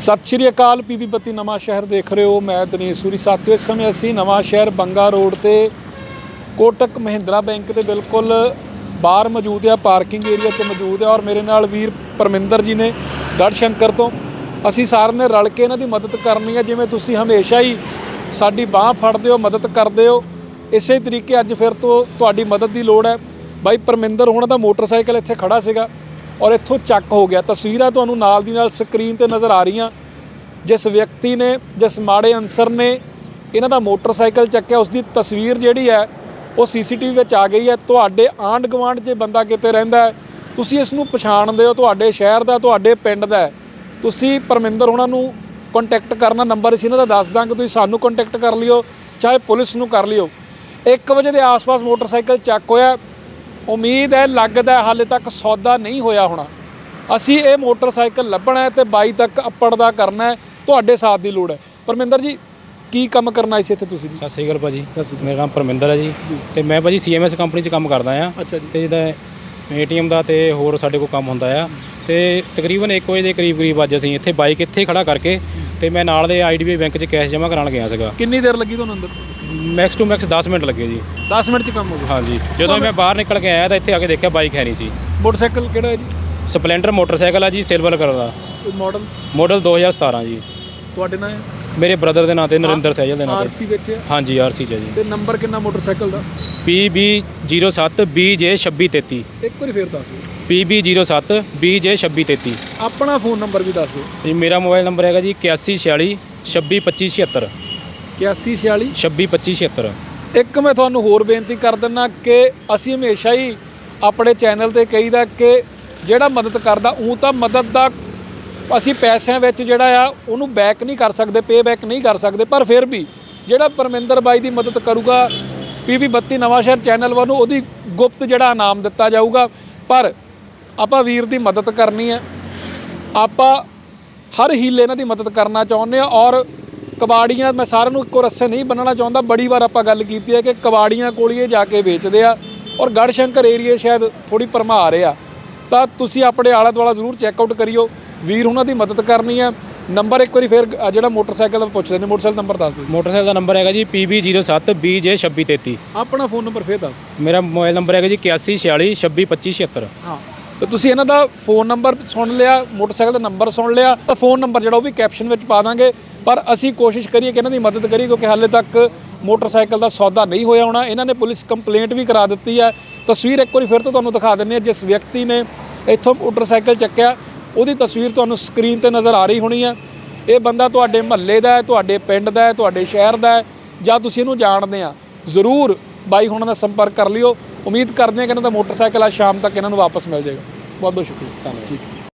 ਸਤਿ ਸ਼੍ਰੀ ਅਕਾਲ ਪੀਪੀ ਬੱਤੀ ਨਵਾਂ ਸ਼ਹਿਰ ਦੇਖ ਰਹੇ ਹੋ। ਮੈਂ ਦਿਨੇਸ਼ ਸੂਰੀ। ਸਾਥੀਓ, ਇਸ ਸਮੇਂ ਅਸੀਂ ਨਵਾਂ ਸ਼ਹਿਰ ਬੰਗਾ ਰੋਡ ਤੇ ਕੋਟਕ ਮਹਿੰਦਰਾ ਬੈਂਕ ਦੇ ਬਿਲਕੁਲ ਬਾਹਰ ਮੌਜੂਦ ਆ, ਪਾਰਕਿੰਗ ਏਰੀਆ 'ਚ ਮੌਜੂਦ ਆ ਔਰ ਮੇਰੇ ਨਾਲ ਵੀਰ ਪਰਮਿੰਦਰ ਜੀ ਨੇ ਗੜ ਸ਼ੰਕਰ ਤੋਂ। ਅਸੀਂ ਸਾਰਿਆਂ ਨੇ ਰਲ ਕੇ ਇਹਨਾਂ ਦੀ ਮਦਦ ਕਰਨੀ ਹੈ ਜਿਵੇਂ ਤੁਸੀਂ ਹਮੇਸ਼ਾ ਹੀ ਸਾਡੀ ਬਾਹ ਫੜਦੇ ਹੋ, ਮਦਦ ਕਰਦੇ ਹੋ। ਇਸੇ ਤਰੀਕੇ ਅੱਜ ਫਿਰ ਤੋਂ ਤੁਹਾਡੀ ਮਦਦ ਦੀ ਲੋੜ ਹੈ। ਬਾਈ ਪਰਮਿੰਦਰ, ਹੁਣ ਦਾ ਮੋਟਰਸਾਈਕਲ ਇੱਥੇ ਖੜਾ ਸੀਗਾ। ਔਰ ਇੱਥੋਂ ਚੱਕ ਹੋ ਗਿਆ। ਤਸਵੀਰਾਂ ਤੁਹਾਨੂੰ ਨਾਲ ਦੀ ਨਾਲ ਸਕਰੀਨ ਤੇ ਨਜ਼ਰ ਆ ਰਹੀਆਂ। ਜਿਸ ਵਿਅਕਤੀ ਨੇ, ਜਿਸ ਮਾੜੇ ਅਨਸਰ ਨੇ ਇਹਨਾਂ ਦਾ ਮੋਟਰਸਾਈਕਲ ਚੱਕਿਆ ਉਸ ਦੀ ਤਸਵੀਰ ਜਿਹੜੀ ਹੈ, ਉਹ ਸੀਸੀਟੀਵੀ ਵਿੱਚ ਆ ਗਈ ਹੈ। ਤੁਹਾਡੇ ਆਂਢ ਗੁਆਂਢ ਜੇ ਬੰਦਾ ਕਿਤੇ ਰਹਿੰਦਾ ਹੈ, ਤੁਸੀਂ ਇਸ ਨੂੰ ਪਛਾਣਦੇ ਹੋ। ਤੁਹਾਡੇ ਸ਼ਹਿਰ ਦਾ, ਤੁਹਾਡੇ ਪਿੰਡ ਦਾ ਤੁਸੀਂ ਪਰਮਿੰਦਰ ਉਹਨਾਂ ਨੂੰ ਕੰਟੈਕਟ ਕਰਨਾ ਨੰਬਰ ਅਸੀਂ ਇਹਨਾਂ ਦਾ ਦੱਸ ਦਾਂ ਕਿ ਤੁਸੀਂ ਸਾਨੂੰ ਕੰਟੈਕਟ ਕਰ ਲਿਓ, ਚਾਹੇ ਪੁਲਿਸ ਨੂੰ ਕਰ ਲਿਓ। 1 ਵਜੇ ਦੇ ਆਸ-ਪਾਸ ਮੋਟਰਸਾਈਕਲ ਚੱਕ ਹੋਇਆ। ਉਮੀਦ ਹੈ ਲੱਗਦਾ ਹਾਲੇ ਤੱਕ ਸੌਦਾ ਨਹੀਂ ਹੋਇਆ ਹੋਣਾ। ਅਸੀਂ ਇਹ ਮੋਟਰਸਾਈਕਲ ਲੱਭਣਾ ਹੈ ਤੇ ਬਾਈ ਤੱਕ ਅੱਪੜ ਦਾ ਕਰਨਾ ਹੈ ਤੁਹਾਡੇ ਸਾਥ ਦੀ ਲੋੜ ਹੈ। ਪਰਮਿੰਦਰ ਜੀ ਕੀ ਕੰਮ ਕਰਨਾ ਸੀ ਇੱਥੇ ਤੁਸੀਂ ਜੀ? ਸਤਿ ਸ਼੍ਰੀ ਅਕਾਲ ਭਾਜੀ ਮੇਰਾ ਨਾਮ ਪਰਮਿੰਦਰ ਹੈ ਜੀ। ਤੇ ਮੈਂ ਭਾਜੀ ਸੀਐਮਐਸ ਕੰਪਨੀ 'ਚ ਕੰਮ ਕਰਦਾ ਆ ਤੇ ਜਿਹਦਾ ਏਟੀਐਮ ਦਾ ਤੇ ਹੋਰ ਸਾਡੇ ਕੋਲ ਕੰਮ ਹੁੰਦਾ ਆ। ਤੇ ਤਕਰੀਬਨ 1 ਵਜੇ ਦੇ ਕਰੀਬ ਕਰੀਬ ਅੱਜ ਅਸੀਂ ਇੱਥੇ ਬਾਈਕ ਇੱਥੇ ਖੜਾ ਕਰਕੇ ਤੇ ਮੈਂ ਨਾਲ ਦੇ ਆਈਡੀਬੀ ਬੈਂਕ 'ਚ ਕੈਸ਼ ਜਮ੍ਹਾਂ ਕਰਾਉਣ ਗਿਆ ਸੀਗਾ। ਕਿੰਨੀ ਦੇਰ ਲੱਗੀ ਤੁਹਾਨੂੰ ਅੰਦਰ? ਮੈਕਸ ਟੂ ਮੈਕਸ 10 ਮਿੰਟ ਲੱਗੇ ਜੀ। 10 ਮਿੰਟ 'ਚ ਕੰਮ ਹੋ ਗਿਆ। ਹਾਂਜੀ। ਜਦੋਂ ਮੈਂ ਬਾਹਰ ਨਿਕਲ ਕੇ ਆਇਆ ਤਾਂ ਇੱਥੇ ਆ ਕੇ ਦੇਖਿਆ ਬਾਈਕ ਹੈ ਨਹੀਂ ਸੀ। ਮੋਟਰਸਾਈਕਲ ਕਿਹੜਾ ਹੈ ਜੀ? ਸਪਲੈਂਡਰ ਮੋਟਰਸਾਈਕਲ ਆ ਜੀ ਸਿਲਵਰ ਕਲਰ ਦਾ। ਮਾਡਲ ਮਾਡਲ 2017 ਜੀ। ਤੁਹਾਡੇ ਨਾਲ ਮੇਰੇ ਬ੍ਰਦਰ ਦੇ ਨਾਂ ਤੇ ਨਰਿੰਦਰ ਸਹਿਜਲ ਦੇ ਨਾਂ ਤੇ। ਆਰਸੀ ਵਿੱਚ ਹੈ? ਹਾਂਜੀ ਆਰਸੀ 'ਚ ਹੈ ਜੀ। ਤੇ ਨੰਬਰ ਕਿੰਨਾ ਮੋਟਰਸਾਈਕਲ ਦਾ? PB07 BJ2633 ਇੱਕ ਵਾਰੀ ਫੇਰ ਦੱਸ ਦਿਓ। PB07 BJ2633 ਆਪਣਾ ਫੋਨ ਨੰਬਰ ਵੀ ਦੱਸ ਦਿਓ। ਜੀ ਮੇਰਾ ਮੋਬਾਈਲ ਨੰਬਰ ਹੈਗਾ ਜੀ 8146 262576 8146 262576 ਇੱਕ ਮੈਂ ਤੁਹਾਨੂੰ ਹੋਰ ਬੇਨਤੀ ਕਰ ਦਿੰਨਾ ਕਿ ਅਸੀਂ ਹਮੇਸ਼ਾ ਹੀ ਆਪਣੇ ਚੈਨਲ ਤੇ ਕਹੀਦਾ ਕਿ ਜਿਹੜਾ ਮਦਦ ਕਰਦਾ ਉਹ ਤਾਂ ਮਦਦ ਦਾ ਅਸੀਂ ਪੈਸਿਆਂ ਵਿੱਚ ਜਿਹੜਾ ਆ ਉਹਨੂੰ ਬੈਕ ਨਹੀਂ ਕਰ ਸਕਦੇ ਪੇ ਬੈਕ ਨਹੀਂ ਕਰ ਸਕਦੇ ਪਰ ਫਿਰ ਵੀ ਜਿਹੜਾ ਪਰਮਿੰਦਰ ਬਾਈ ਦੀ ਮਦਦ ਕਰੂਗਾ ਪੀਪੀ 32 ਨਵਾਂ ਸ਼ਹਿਰ ਚੈਨਲ ਵੱਲੋਂ ਉਹਦੀ ਗੁਪਤ ਜਿਹੜਾ ਇਨਾਮ ਦਿੱਤਾ ਜਾਊਗਾ। ਪਰ ਆਪਾਂ ਵੀਰ ਦੀ ਮਦਦ ਕਰਨੀ ਹੈ ਆਪਾਂ ਹਰ ਹੀਲੇ ਇਹਨਾਂ ਦੀ ਮਦਦ ਕਰਨਾ ਚਾਹੁੰਦੇ ਆ ਔਰ ਕਬਾੜੀਆਂ ਮੈਂ ਸਾਰਿਆਂ ਨੂੰ ਇੱਕੋ ਰੱਸੇ ਨਹੀਂ ਬੰਨਣਾ ਚਾਹੁੰਦਾ ਬੜੀ ਵਾਰ ਆਪਾਂ ਗੱਲ ਕੀਤੀ ਹੈ ਕਿ ਕਬਾੜੀਆਂ ਕੋਲ ਹੀ ਇਹ ਜਾ ਕੇ ਵੇਚਦੇ ਆ ਔਰ ਗੜਸ਼ੰਕਰ ਏਰੀਆ ਸ਼ਾਇਦ ਥੋੜੀ ਭਰਮਾ ਰਿਹਾ। ਤਾਂ ਤੁਸੀਂ ਆਪਣੇ ਆਲਾ ਦੁਆਲਾ ਜ਼ਰੂਰ ਚੈੱਕ ਆਊਟ ਕਰਿਓ। ਵੀਰ ਉਹਨਾਂ ਦੀ ਮਦਦ ਕਰਨੀ ਹੈ। ਨੰਬਰ ਇੱਕ ਵਾਰੀ ਫੇਰ ਜਿਹੜਾ ਮੋਟਰਸਾਈਕਲ ਦਾ ਪੁੱਛਦੇ ਨੇ ਮੋਟਰਸਾਈਕਲ ਨੰਬਰ ਦੱਸ ਦਿਓ। ਮੋਟਰਸਾਈਕਲ ਦਾ ਨੰਬਰ ਹੈਗਾ ਜੀ PB07 BJ2633 ਆਪਣਾ ਫੋਨ ਨੰਬਰ ਫੇਰ ਦੱਸ। ਮੇਰਾ ਮੋਬਾਈਲ ਨੰਬਰ ਹੈਗਾ ਜੀ 8146 262576 ਹਾਂ ਤੇ ਤੁਸੀਂ ਇਹਨਾਂ ਦਾ ਫੋਨ ਨੰਬਰ ਸੁਣ ਲਿਆ ਮੋਟਰਸਾਈਕਲ ਦਾ ਨੰਬਰ ਸੁਣ ਲਿਆ ਤਾਂ ਫੋਨ ਨੰਬਰ ਜਿਹੜਾ ਉਹ ਵੀ ਕੈਪਸ਼ਨ ਵਿੱਚ ਪਾ ਦਾਂਗੇ। ਪਰ ਅਸੀਂ ਕੋਸ਼ਿਸ਼ ਕਰੀਏ ਕਿ ਇਹਨਾਂ ਦੀ ਮਦਦ ਕਰੀਏ, ਕਿਉਂਕਿ ਹਾਲੇ ਤੱਕ ਮੋਟਰਸਾਈਕਲ ਦਾ ਸੌਦਾ ਨਹੀਂ ਹੋਇਆ ਹੋਣਾ। ਇਹਨਾਂ ਨੇ ਪੁਲਿਸ ਕੰਪਲੇਂਟ ਵੀ ਕਰਾ ਦਿੱਤੀ ਹੈ। ਤਸਵੀਰ ਇੱਕ ਵਾਰੀ ਫਿਰ ਤੋਂ ਤੁਹਾਨੂੰ ਦਿਖਾ ਦਿੰਦੇ ਹਾਂ, ਜਿਸ ਵਿਅਕਤੀ ਨੇ ਇੱਥੋਂ ਮੋਟਰਸਾਈਕਲ ਚੱਕਿਆ, ਉਹਦੀ ਤਸਵੀਰ ਤੁਹਾਨੂੰ ਸਕਰੀਨ ਤੇ ਨਜ਼ਰ ਆ ਰਹੀ ਹੋਣੀ ਹੈ। ਇਹ ਬੰਦਾ ਤੁਹਾਡੇ ਮਹੱਲੇ ਦਾ ਹੈ, ਤੁਹਾਡੇ ਪਿੰਡ ਦਾ ਹੈ, ਤੁਹਾਡੇ ਸ਼ਹਿਰ ਦਾ ਹੈ, ਜਾਂ ਤੁਸੀਂ ਇਹਨੂੰ ਜਾਣਦੇ ਆ। ਜ਼ਰੂਰ ਬਾਈ ਹੁਣਾਂ ਦਾ ਸੰਪਰਕ ਕਰ ਲਿਓ। ਉਮੀਦ ਕਰਦੇ ਹਾਂ ਕਿ ਇਹਨਾਂ ਦਾ ਮੋਟਰਸਾਈਕਲ ਆ ਸ਼ਾਮ ਤੱਕ ਇਹਨਾਂ ਨੂੰ ਵਾਪਸ ਮਿਲ ਜਾਏਗਾ। ਬਹੁਤ ਬਹੁਤ ਸ਼ੁਕਰੀਆ। ਧੰਨਵਾਦ। ਠੀਕ।